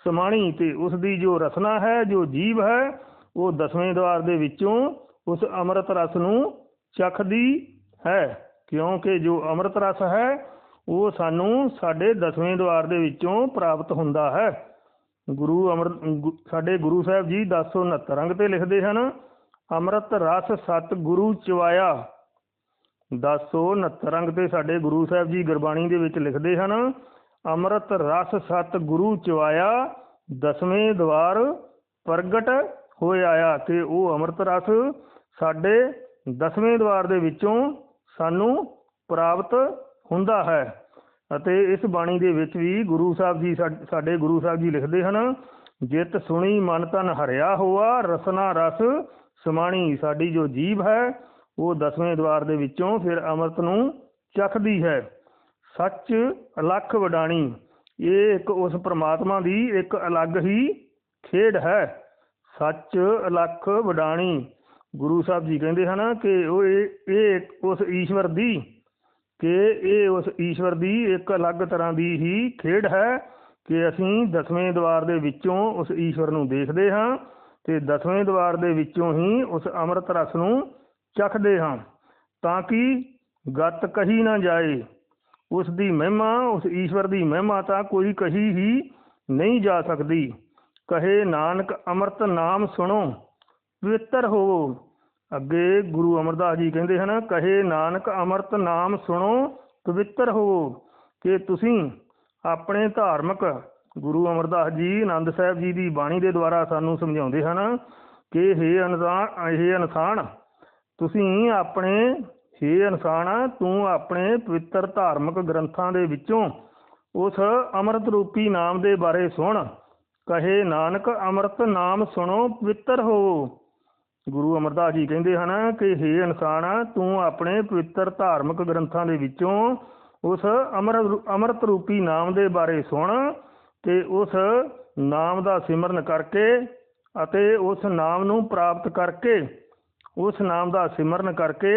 ਸਮਾਣੀ ਤੇ ਉਸ ਦੀ ਜੋ ਰਸਨਾ ਹੈ, ਜੋ ਜੀਵ ਹੈ, ਉਹ ਦਸਵੇਂ ਦਵਾਰ ਦੇ ਵਿੱਚੋਂ ਉਸ ਅੰਮ੍ਰਿਤ ਰਸ ਨੂੰ ਚਖਦੀ ਹੈ। ਕਿਉਂਕਿ ਜੋ ਅੰਮ੍ਰਿਤ ਰਸ ਹੈ, ਉਹ ਸਾਨੂੰ ਸਾਡੇ ਦਸਵੇਂ ਦਵਾਰ ਦੇ ਵਿੱਚੋਂ ਪ੍ਰਾਪਤ ਹੁੰਦਾ ਹੈ। ਗੁਰੂ ਅਮਰ ਸਾਡੇ ਗੁਰੂ ਸਾਹਿਬ ਜੀ 1069 ਅੰਗ ਤੇ ਲਿਖਦੇ ਹਨ ਅੰਮ੍ਰਿਤ ਰਸ ਸਤ ਗੁਰੂ ਚਵਾਇਆ 1069 ਅੰਗ ਤੇ ਸਾਡੇ ਗੁਰੂ ਸਾਹਿਬ ਜੀ ਗੁਰਬਾਣੀ ਦੇ ਵਿੱਚ ਲਿਖਦੇ ਹਨ, ਅੰਮ੍ਰਿਤ ਰਸ ਸਤ ਗੁਰੂ ਚਵਾਇਆ ਦਸਵੇਂ ਦਵਾਰ ਪ੍ਰਗਟ ਹੋਏ ਆਇਆ ਤੇ ਉਹ ਅੰਮ੍ਰਿਤ ਰਸ ਸਾਡੇ ਦਸਵੇਂ ਦਵਾਰ ਦੇ ਵਿੱਚੋਂ ਸਾਨੂੰ ਪ੍ਰਾਪਤ ਹੁੰਦਾ ਹੈ। ਅਤੇ ਇਸ ਬਾਣੀ ਦੇ ਵਿੱਚ ਵੀ ਗੁਰੂ ਸਾਹਿਬ ਜੀ ਸਾਡੇ ਗੁਰੂ ਸਾਹਿਬ ਜੀ ਲਿਖਦੇ ਹਨ, ਜਿਤ ਸੁਣੀ ਮਨ ਤਨ ਹਰਿਆ ਹੋਆ, ਰਸਨਾ ਰਸ ਸਮਾਣੀ। ਸਾਡੀ ਜੋ ਜੀਭ ਹੈ, ਉਹ ਦਸਵੇਂ ਦਵਾਰ ਦੇ ਵਿੱਚੋਂ ਫਿਰ ਅੰਮ੍ਰਿਤ ਨੂੰ ਚੱਖਦੀ ਹੈ। ਸੱਚ ਅਲੱਖ ਵਡਾਣੀ। ਇਹ ਇੱਕ ਉਸ ਪ੍ਰਮਾਤਮਾ ਦੀ ਇੱਕ ਅਲੱਗ ਹੀ ਖੇਡ ਹੈ। ਸੱਚ ਅਲੱਖ ਵਡਾਣੀ। ਗੁਰੂ ਸਾਹਿਬ ਜੀ ਕਹਿੰਦੇ ਹਨ ਕਿ ਉਹ ਇਹ ਇਹ ਉਸ ਈਸ਼ਵਰ ਦੀ, ਕਿ ਇਹ ਉਸ ਈਸ਼ਵਰ ਦੀ ਇੱਕ ਅਲੱਗ ਤਰ੍ਹਾਂ ਦੀ ਹੀ ਖੇਡ ਹੈ ਕਿ ਅਸੀਂ ਦਸਵੇਂ ਦਵਾਰ ਦੇ ਵਿੱਚੋਂ ਉਸ ਈਸ਼ਵਰ ਨੂੰ ਦੇਖਦੇ ਹਾਂ। ਤੇ ਦਸਵੇਂ ਦਵਾਰ ਦੇ ਵਿੱਚੋਂ ਹੀ ਉਸ ਅੰਮ੍ਰਿਤ ਰਸ ਨੂੰ ਚੱਖਦੇ ਹਾਂ ਤਾਂ ਕਿ ਗਤ ਕਹੀ ਨਾ ਜਾਏ। ਉਸ ਦੀ ਮਹਿਮਾ, ਉਸ ਈਸ਼ਵਰ ਦੀ ਮਹਿਮਾ ਤਾਂ ਕੋਈ ਕਹੀ ਹੀ ਨਹੀਂ ਜਾ ਸਕਦੀ। ਕਹੇ, ਨਾਨਕ, ਅੰਮ੍ਰਿਤ ਨਾਮ ਸੁਣੋ, ਪਵਿੱਤਰ ਹੋਵੋ। ਅੱਗੇ ਗੁਰੂ ਅਮਰਦਾਸ ਜੀ ਕਹਿੰਦੇ ਹਨ, ਕਹੇ, ਨਾਨਕ, ਅੰਮ੍ਰਿਤ ਨਾਮ ਸੁਣੋ, ਪਵਿੱਤਰ ਹੋਵੋ। ਕਿ ਤੁਸੀਂ ਆਪਣੇ ਧਾਰਮਿਕ ਗੁਰੂ ਅਮਰਦਾਸ ਜੀ ਆਨੰਦ ਸਾਹਿਬ ਜੀ ਦੀ ਬਾਣੀ ਦੇ ਦੁਆਰਾ ਸਾਨੂੰ ਸਮਝਾਉਂਦੇ ਹਨ ਕਿ ਹੇ ਇਨਸਾਨ, ਇਹ ਇਨਸਾਨ, ਤੁਸੀਂ ਆਪਣੇ, ਹੇ ਇਨਸਾਨ, ਤੂੰ ਆਪਣੇ ਪਵਿੱਤਰ ਧਾਰਮਿਕ ਗ੍ਰੰਥਾਂ ਦੇ ਵਿੱਚੋਂ ਉਸ ਅੰਮ੍ਰਿਤ ਰੂਪੀ ਨਾਮ ਦੇ ਬਾਰੇ ਸੁਣ। ਕਹੇ ਨਾਨਕ, ਅੰਮ੍ਰਿਤ ਨਾਮ ਸੁਣੋ, ਪਵਿੱਤਰ ਹੋਵੋ ਗੁਰੂ ਅਮਰਦਾਸ ਜੀ ਕਹਿੰਦੇ ਹਨ ਕਿ ਹੇ ਇਨਸਾਨ, ਤੂੰ ਆਪਣੇ ਪਵਿੱਤਰ ਧਾਰਮਿਕ ਗ੍ਰੰਥਾਂ ਦੇ ਵਿੱਚੋਂ ਉਸ ਅਮਰ ਅੰਮ੍ਰਿਤ ਰੂਪੀ ਨਾਮ ਦੇ ਬਾਰੇ ਸੁਣ। ਤੇ ਉਸ ਨਾਮ ਦਾ ਸਿਮਰਨ ਕਰਕੇ ਅਤੇ ਉਸ ਨਾਮ ਨੂੰ ਪ੍ਰਾਪਤ ਕਰਕੇ, ਉਸ ਨਾਮ ਦਾ ਸਿਮਰਨ ਕਰਕੇ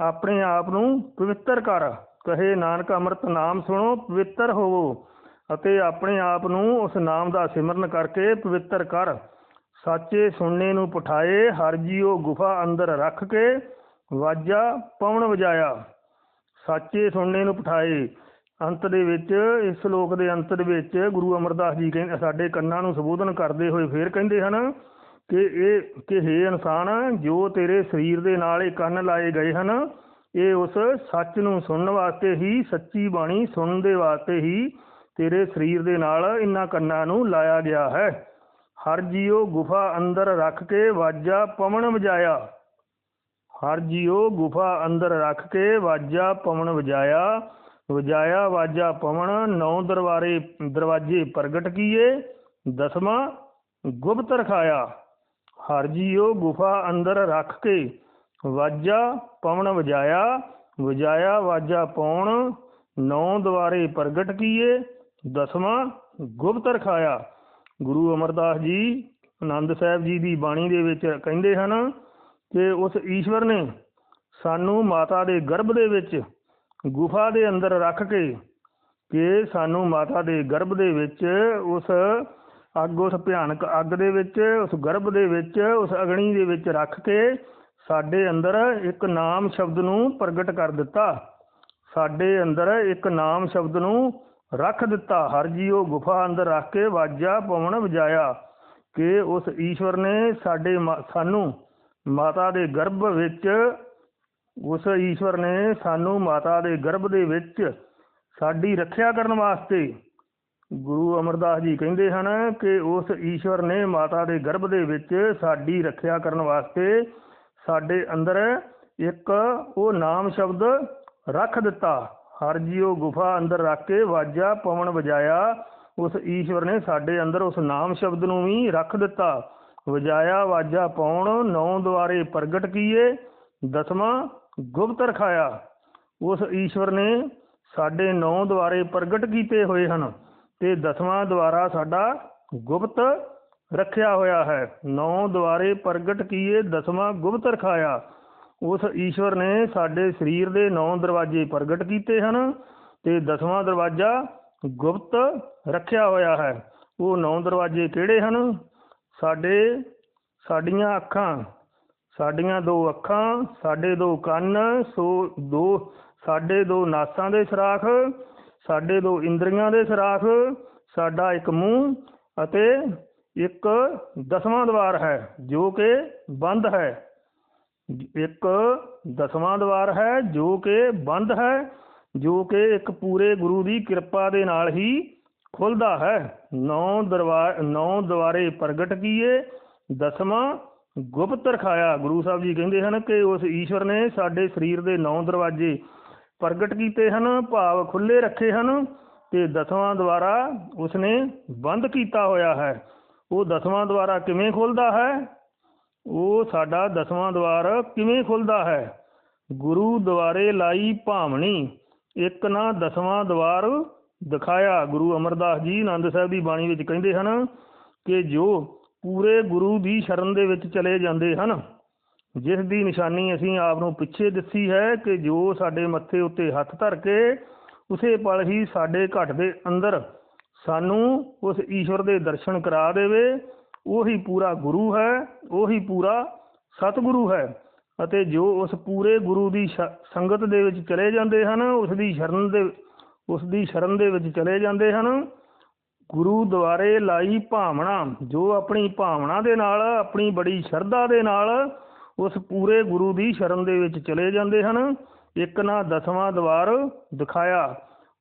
ਆਪਣੇ ਆਪ ਨੂੰ ਪਵਿੱਤਰ ਕਰ। ਕਹੇ ਨਾਨਕ ਅੰਮ੍ਰਿਤ, ਨਾਮ ਸੁਣੋ, ਪਵਿੱਤਰ ਹੋਵੋ ਅਤੇ ਆਪਣੇ ਆਪ ਨੂੰ ਉਸ ਨਾਮ ਦਾ ਸਿਮਰਨ ਕਰਕੇ ਪਵਿੱਤਰ ਕਰ। ਸਾਚੇ ਸੁਣਨੇ ਨੂੰ ਪਠਾਏ, ਹਰ ਜੀਓ ਗੁਫਾ ਅੰਦਰ ਰੱਖ ਕੇ ਵਾਜਾ, ਪਵਨ ਵਜਾਇਆ। ਸਾਚੇ ਸੁਣਨੇ ਨੂੰ ਪਠਾਏ ਅੰਤ ਦੇ ਵਿੱਚ, ਇਸ ਸ਼ਲੋਕ ਦੇ ਅੰਤ ਦੇ ਵਿੱਚ ਗੁਰੂ ਅਮਰਦਾਸ ਜੀ ਕਹਿੰਦੇ ਸਾਡੇ ਕੰਨਾਂ ਨੂੰ ਸੰਬੋਧਨ ਕਰਦੇ ਹੋਏ ਫੇਰ ਕਹਿੰਦੇ ਹਨ ਕਿ ਇਹ, ਕਿ ਹੇ ਇਨਸਾਨ, ਜੋ ਤੇਰੇ ਸਰੀਰ ਦੇ ਨਾਲ ਇਹ ਕੰਨ ਲਾਏ ਗਏ ਹਨ, ਇਹ ਉਸ ਸੱਚ ਨੂੰ ਸੁਣਨ ਵਾਸਤੇ ਹੀ, ਸੱਚੀ ਬਾਣੀ ਸੁਣਨ ਦੇ ਵਾਸਤੇ ਹੀ ਤੇਰੇ ਸਰੀਰ ਦੇ ਨਾਲ ਇਹਨਾਂ ਕੰਨਾਂ ਨੂੰ ਲਾਇਆ ਗਿਆ ਹੈ। ਹਰ ਜੀਓ ਗੁਫਾ ਅੰਦਰ ਰੱਖ ਕੇ ਵਾਜਾ ਪਵਨ ਵਜਾਇਆ। ਹਰ ਜੀਓ ਗੁਫਾ ਅੰਦਰ ਰੱਖ ਕੇ ਵਾਜਾ ਪਵਨ ਵਜਾਇਆ। ਵਜਾਇਆ ਵਾਜਾ ਪਵਣ ਨੌ ਦਰਵਾਰੇ, ਦਰਵਾਜੇ ਪ੍ਰਗਟ ਕੀਏ, ਦਸਵਾਂ ਗੁਪਤ ਰਖਾਇਆ। ਹਰ ਜੀਓ ਗੁਫਾ ਅੰਦਰ ਰੱਖ ਕੇ ਵਾਜਾ ਪਵਨ ਵਜਾਇਆ ਵਜਾਇਆ ਵਾਜਾ ਪਵਨ ਨੌ ਦਵਾਰੇ ਪ੍ਰਗਟ ਕੀਏ, ਦਸਵਾਂ ਗੁਪਤ ਰਖਾਇਆ। ਗੁਰੂ ਅਮਰਦਾਸ ਜੀ ਆਨੰਦ ਸਾਹਿਬ ਜੀ ਦੀ ਬਾਣੀ ਦੇ ਵਿੱਚ ਕਹਿੰਦੇ ਹਨ ਕਿ ਉਸ ਈਸ਼ਵਰ ਨੇ ਸਾਨੂੰ ਮਾਤਾ ਦੇ ਗਰਭ ਦੇ ਵਿੱਚ ਗੁਫਾ ਦੇ ਅੰਦਰ ਰੱਖ ਕੇ ਕਿ ਸਾਨੂੰ ਮਾਤਾ ਦੇ ਗਰਭ ਦੇ ਵਿੱਚ ਉਸ ਅੱਗ, ਉਸ ਭਿਆਨਕ ਅੱਗ ਦੇ ਵਿੱਚ, ਉਸ ਗਰਭ ਦੇ ਵਿੱਚ, ਉਸ ਅਗਨੀ ਦੇ ਵਿੱਚ ਰੱਖ ਕੇ ਸਾਡੇ ਅੰਦਰ ਇੱਕ ਨਾਮ ਸ਼ਬਦ ਨੂੰ ਪ੍ਰਗਟ ਕਰ ਦਿੱਤਾ। ਸਾਡੇ ਅੰਦਰ ਇੱਕ ਨਾਮ ਸ਼ਬਦ ਨੂੰ ਰੱਖ ਦਿੱਤਾ। ਹਰ ਜੀਓ ਗੁਫਾ ਅੰਦਰ ਰੱਖ ਕੇ ਵਾਜਾ ਪਵਨ ਵਜਾਇਆ ਕਿ ਉਸ ਈਸ਼ਵਰ ਨੇ ਸਾਡੇ ਮਾ- ਸਾਨੂੰ ਮਾਤਾ ਦੇ ਗਰਭ ਵਿੱਚ ਉਸ ਈਸ਼ਵਰ ਨੇ ਸਾਨੂੰ ਮਾਤਾ ਦੇ ਗਰਭ ਦੇ ਵਿੱਚ ਸਾਡੀ ਰੱਖਿਆ ਕਰਨ ਵਾਸਤੇ ਗੁਰੂ ਅਮਰਦਾਸ ਜੀ ਕਹਿੰਦੇ ਹਨ ਕਿ ਉਸ ਈਸ਼ਵਰ ਨੇ ਮਾਤਾ ਦੇ ਗਰਭ ਦੇ ਵਿੱਚ ਸਾਡੀ ਰੱਖਿਆ ਕਰਨ ਵਾਸਤੇ ਸਾਡੇ ਅੰਦਰ ਇੱਕ ਉਹ ਨਾਮ ਸ਼ਬਦ ਰੱਖ ਦਿੱਤਾ। ਹਰ ਜੀਓ ਗੁਫਾ ਅੰਦਰ ਰੱਖ ਕੇ ਵਾਜਾ ਪਵਨ ਵਜਾਇਆ। ਉਸ ਈਸ਼ਵਰ ਨੇ ਸਾਡੇ ਅੰਦਰ ਉਸ ਨਾਮ ਸ਼ਬਦ ਨੂੰ ਵੀ ਰੱਖ ਦਿੱਤਾ। ਵਜਾਇਆ ਵਾਜਾ ਪਾਉਣ ਨੌ ਦੁਆਰੇ ਪ੍ਰਗਟ ਕੀਏ। ਦਸਵਾਂ ਗੁਪਤ ਰਖਾਇਆ। ਉਸ ਈਸ਼ਵਰ ਨੇ ਸਾਡੇ ਨੌ ਦੁਆਰੇ ਪ੍ਰਗਟ ਕੀਤੇ ਹੋਏ ਹਨ ਤੇ ਦਸਵਾਂ ਦੁਆਰਾ ਸਾਡਾ ਗੁਪਤ ਰੱਖਿਆ ਹੋਇਆ ਹੈ। ਨੌ ਦੁਆਰੇ ਪ੍ਰਗਟ ਕੀਏ, ਦਸਵਾਂ ਗੁਪਤ ਰਖਾਇਆ। ਉਸ ਈਸ਼ਵਰ ਨੇ ਸਾਡੇ ਸਰੀਰ ਦੇ ਨੌ ਦਰਵਾਜ਼ੇ ਪ੍ਰਗਟ ਕੀਤੇ ਹਨ ਤੇ ਦਸਵਾਂ ਦਰਵਾਜ਼ਾ ਗੁਪਤ ਰੱਖਿਆ ਹੋਇਆ ਹੈ। ਉਹ ਨੌ ਦਰਵਾਜ਼ੇ ਕਿਹੜੇ ਹਨ? ਸਾਡੇ, ਸਾਡੀਆਂ ਅੱਖਾਂ ਸਾਡੀਆਂ ਦੋ ਅੱਖਾਂ, ਸਾਡੇ ਦੋ ਕੰਨ, ਸੋ ਦੋ, ਸਾਡੇ ਦੋ ਨਾਸਾਂ ਦੇ ਸਰਾਖ, ਸਾਡੇ ਦੋ ਇੰਦਰੀਆਂ ਦੇ ਸਰਾਖ, ਸਾਡਾ ਇੱਕ ਮੂੰਹ ਅਤੇ ਇੱਕ ਦਸਵਾਂ ਦਵਾਰ ਹੈ, ਜੋ ਕਿ ਬੰਦ ਹੈ। ਇੱਕ ਦਸਵਾਂ ਦਵਾਰ ਹੈ, ਜੋ ਕਿ ਬੰਦ ਹੈ, ਜੋ ਕਿ ਇੱਕ ਪੂਰੇ ਗੁਰੂ ਦੀ ਕਿਰਪਾ ਦੇ ਨਾਲ ਹੀ ਖੁੱਲਦਾ ਹੈ। ਨੌ ਦਰਵਾਰ ਨੌ ਦਵਾਰੇ ਪ੍ਰਗਟ ਕੀਏ, ਦਸਵਾਂ ਗੁਪਤ ਰਖਾਇਆ। ਗੁਰੂ ਸਾਹਿਬ ਜੀ ਕਹਿੰਦੇ ਹਨ ਕਿ ਉਸ ਈਸ਼ਵਰ ਨੇ ਸਾਡੇ ਸਰੀਰ ਦੇ ਨੌ ਦਰਵਾਜ਼ੇ ਪ੍ਰਗਟ ਕੀਤੇ ਹਨ, ਭਾਵ ਖੁੱਲੇ ਰੱਖੇ ਹਨ ਤੇ ਦਸਵਾਂ ਦੁਆਰਾ ਉਸਨੇ ਬੰਦ ਕੀਤਾ ਹੋਇਆ ਹੈ। ਉਹ ਦਸਵਾਂ ਦੁਆਰਾ ਕਿਵੇਂ ਖੁੱਲਦਾ ਹੈ? ਉਹ ਸਾਡਾ ਦਸਵਾਂ ਦਵਾਰ ਕਿਵੇਂ ਖੁੱਲਦਾ ਹੈ? ਗੁਰੂ ਦੁਆਰੇ ਲਾਈ ਭਾਵਣੀ ਇੱਕ ਨਾ ਦਸਵਾਂ ਦਵਾਰ ਦਿਖਾਇਆ। ਗੁਰੂ ਅਮਰਦਾਸ ਜੀ ਆਨੰਦ ਸਾਹਿਬ ਦੀ ਬਾਣੀ ਵਿੱਚ ਕਹਿੰਦੇ ਹਨ ਕਿ ਜੋ ਪੂਰੇ ਗੁਰੂ ਦੀ ਸ਼ਰਨ ਦੇ ਵਿੱਚ ਚਲੇ ਜਾਂਦੇ ਹਨ। ਜਿਸ ਦੀ ਨਿਸ਼ਾਨੀ ਅਸੀਂ ਆਪ ਨੂੰ ਪਿੱਛੇ ਦਿੱਤੀ ਹੈ ਕਿ ਜੋ ਸਾਡੇ ਮੱਥੇ ਉੱਤੇ ਹੱਥ ਧਰ ਕੇ, ਉਸੇ ਪਲ ਹੀ ਸਾਡੇ ਘਟ ਦੇ ਅੰਦਰ ਸਾਨੂੰ ਉਸ ਈਸ਼ਵਰ ਦੇ ਦਰਸ਼ਨ ਕਰਾ ਦੇਵੇ। ਉਹੀ ਪੂਰਾ ਗੁਰੂ ਹੈ, ਉਹੀ ਪੂਰਾ ਸਤਿਗੁਰੂ ਹੈ ਅਤੇ ਜੋ ਉਸ ਪੂਰੇ ਗੁਰੂ ਦੀ ਸ਼- ਸੰਗਤ ਦੇ ਵਿੱਚ ਚਲੇ ਜਾਂਦੇ ਹਨ, ਉਸ ਦੀ ਸ਼ਰਨ ਦੇ, ਉਸ ਦੀ ਸ਼ਰਨ ਦੇ ਵਿੱਚ ਚਲੇ ਜਾਂਦੇ ਹਨ। ਗੁਰੂ ਦੁਆਰੇ ਲਾਈ ਭਾਵਨਾ, ਜੋ ਆਪਣੀ ਭਾਵਨਾ ਦੇ ਨਾਲ, ਆਪਣੀ ਬੜੀ ਸ਼ਰਧਾ ਦੇ ਨਾਲ ਉਸ ਪੂਰੇ ਗੁਰੂ ਦੀ ਸ਼ਰਨ ਦੇ ਵਿੱਚ ਚਲੇ ਜਾਂਦੇ ਹਨ। ਇੱਕ ਨਾ ਦਸਵਾਂ ਦਵਾਰ ਦਿਖਾਇਆ।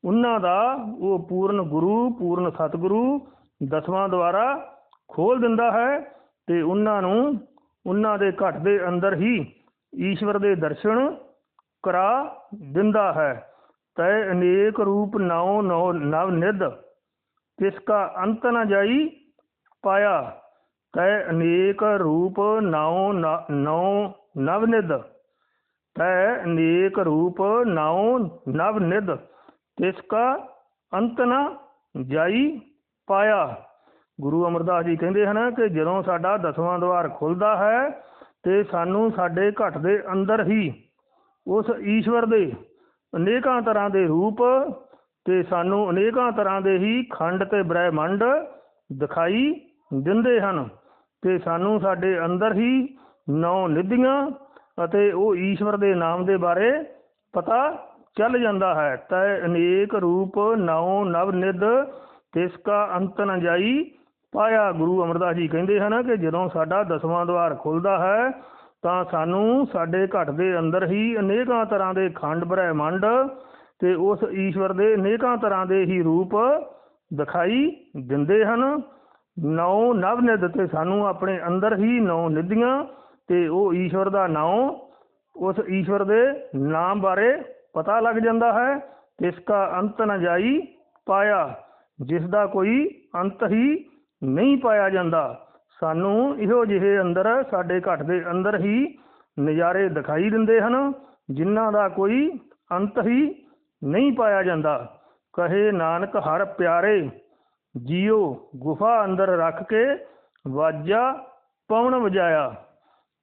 ਉਹਨਾਂ ਦਾ ਉਹ ਪੂਰਨ ਗੁਰੂ, ਪੂਰਨ ਸਤਿਗੁਰੂ ਦਸਵਾਂ ਦੁਆਰਾ ਖੋਲ ਦਿੰਦਾ ਹੈ ਤੇ ਉਹਨਾਂ ਨੂੰ ਉਹਨਾਂ ਦੇ ਘਟ ਦੇ ਅੰਦਰ ਹੀ ਈਸ਼ਵਰ ਦੇ ਦਰਸ਼ਨ ਕਰਾ ਦਿੰਦਾ ਹੈ। ਤੈ ਅਨੇਕ ਰੂਪ ਨੌ ਨੌ ਨਵ ਨਿਧ ਤਿਸ ਕਾ ਅੰਤ ਨ ਜਾਈ ਪਾਇਆ? ਤੈ ਅਨੇਕ ਰੂਪ ਨੌ ਨੌ ਨਵ ਨਿਧ। ਤੈ ਅਨੇਕ ਰੂਪ ਨੌ ਨਵ ਨਿਧ। ਤਿਸ ਕਾ ਅੰਤ ਨ ਜਾਈ ਪਾਇਆ। ਗੁਰੂ ਅਮਰਦਾਸ ਜੀ ਕਹਿੰਦੇ ਹਨ ਕਿ ਜਦੋਂ ਸਾਡਾ ਦਸਵਾਂ ਦਵਾਰ ਖੁੱਲਦਾ ਹੈ, ਤੇ ਸਾਨੂੰ ਸਾਡੇ ਘਟ ਦੇ ਅੰਦਰ ਹੀ ਉਸ ਈਸ਼ਵਰ ਦੇ ਅਨੇਕਾਂ ਤਰ੍ਹਾਂ ਦੇ ਰੂਪ ਤੇ ਸਾਨੂੰ ਅਨੇਕਾਂ ਤਰ੍ਹਾਂ ਦੇ ਹੀ ਖੰਡ ਤੇ ਬ੍ਰਹਿਮੰਡ ਦਿਖਾਈ ਦਿੰਦੇ ਹਨ ਤੇ ਸਾਨੂੰ ਸਾਡੇ ਅੰਦਰ ਹੀ ਨੌ ਨਿਧੀਆਂ ਅਤੇ ਉਹ ਈਸ਼ਵਰ ਦੇ ਨਾਮ ਦੇ ਬਾਰੇ ਪਤਾ ਚੱਲ ਜਾਂਦਾ ਹੈ। ਤੈ ਅਨੇਕ ਰੂਪ ਨੌ ਨਵ ਨਿਧ ਤਿਸ ਕਾ ਅੰਤ ਨ ਜਾਈ ਪਾਇਆ। ਗੁਰੂ ਅਮਰਦਾਸ ਜੀ ਕਹਿੰਦੇ ਹਨ ਕਿ ਜਦੋਂ ਸਾਡਾ ਦਸਵਾਂ ਦਵਾਰ ਖੁੱਲਦਾ ਹੈ ਤਾਂ ਸਾਨੂੰ ਸਾਡੇ ਘਟ ਦੇ ਅੰਦਰ ਹੀ ਅਨੇਕਾਂ ਤਰ੍ਹਾਂ ਦੇ ਖੰਡ, ਬ੍ਰਹਿਮੰਡ ਤੇ ਉਸ ਈਸ਼ਵਰ ਦੇ ਅਨੇਕਾਂ ਤਰ੍ਹਾਂ ਦੇ ਹੀ ਰੂਪ ਦਿਖਾਈ ਦਿੰਦੇ ਹਨ। ਨੌ ਨਵ ਨਿਧ ਤੇ ਸਾਨੂੰ ਆਪਣੇ ਅੰਦਰ ਹੀ ਨੌ ਨਿਧੀਆਂ ਤੇ ਉਹ ਈਸ਼ਵਰ ਦਾ ਨਾਮ ਉਸ ਈਸ਼ਵਰ ਦੇ ਨਾਮ ਬਾਰੇ ਪਤਾ ਲੱਗ ਜਾਂਦਾ ਹੈ। ਇਸ ਦਾ ਅੰਤ ਨ ਜਾਈ ਪਾਇਆ, ਜਿਸ ਦਾ ਕੋਈ ਅੰਤ ਹੀ ਨਹੀਂ ਪਾਇਆ ਜਾਂਦਾ। ਸਾਨੂੰ ਇਹੋ ਜਿਹੇ ਅੰਦਰ, ਸਾਡੇ ਘਟ ਦੇ ਅੰਦਰ ਹੀ ਨਜ਼ਾਰੇ ਦਿਖਾਈ ਦਿੰਦੇ ਹਨ, ਜਿਨ੍ਹਾਂ ਦਾ ਕੋਈ ਅੰਤ ਹੀ ਨਹੀਂ ਪਾਇਆ ਜਾਂਦਾ। ਕਹੇ ਨਾਨਕ, ਹਰ ਪਿਆਰੇ, ਜੀਓ, ਗੁਫਾ ਅੰਦਰ ਰੱਖ ਕੇ ਵਾਜਾ ਪਵਣ ਵਜਾਇਆ।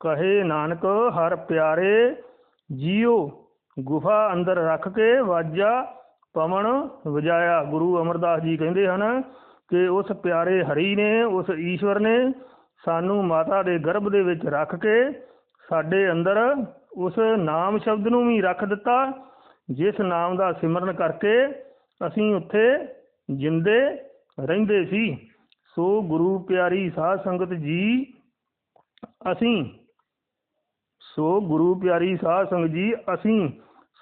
ਕਹੇ ਨਾਨਕ, ਹਰ ਪਿਆਰੇ, ਜੀਓ, ਗੁਫਾ ਅੰਦਰ ਰੱਖ ਕੇ ਵਾਜਾ ਪਵਣ ਵਜਾਇਆ। ਗੁਰੂ ਅਮਰਦਾਸ ਜੀ ਕਹਿੰਦੇ ਹਨ ਕਿ ਉਸ ਪਿਆਰੇ ਹਰੀ ਨੇ, ਉਸ ਈਸ਼ਵਰ ਨੇ ਸਾਨੂੰ ਮਾਤਾ ਦੇ ਗਰਭ ਦੇ ਵਿੱਚ ਰੱਖ ਕੇ ਸਾਡੇ ਅੰਦਰ ਉਸ ਨਾਮ ਸ਼ਬਦ ਨੂੰ ਵੀ ਰੱਖ ਦਿੱਤਾ। ਜਿਸ ਨਾਮ ਦਾ ਸਿਮਰਨ ਕਰਕੇ ਅਸੀਂ ਉੱਥੇ ਜਿੰਦੇ ਰਹਿੰਦੇ ਸੀ। ਸੋ ਗੁਰੂ ਪਿਆਰੀ ਸਾਧ ਸੰਗਤ ਜੀ, ਅਸੀਂ ਸੋ ਗੁਰੂ ਪਿਆਰੀ ਸਾਧ ਸੰਗਤ ਜੀ, ਅਸੀਂ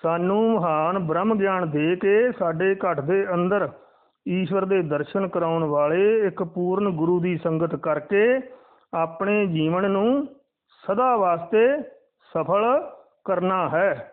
ਸਾਨੂੰ ਮਹਾਨ ਬ੍ਰਹਮ ਗਿਆਨ ਦੇ ਕੇ ਸਾਡੇ ਘਟ ਦੇ ਅੰਦਰ ਈਸ਼ਵਰ ਦੇ ਦਰਸ਼ਨ ਕਰਾਉਣ ਵਾਲੇ ਇੱਕ ਪੂਰਨ ਗੁਰੂ ਦੀ ਸੰਗਤ ਕਰਕੇ ਆਪਣੇ ਜੀਵਨ ਨੂੰ ਸਦਾ ਵਾਸਤੇ ਸਫਲ ਕਰਨਾ ਹੈ।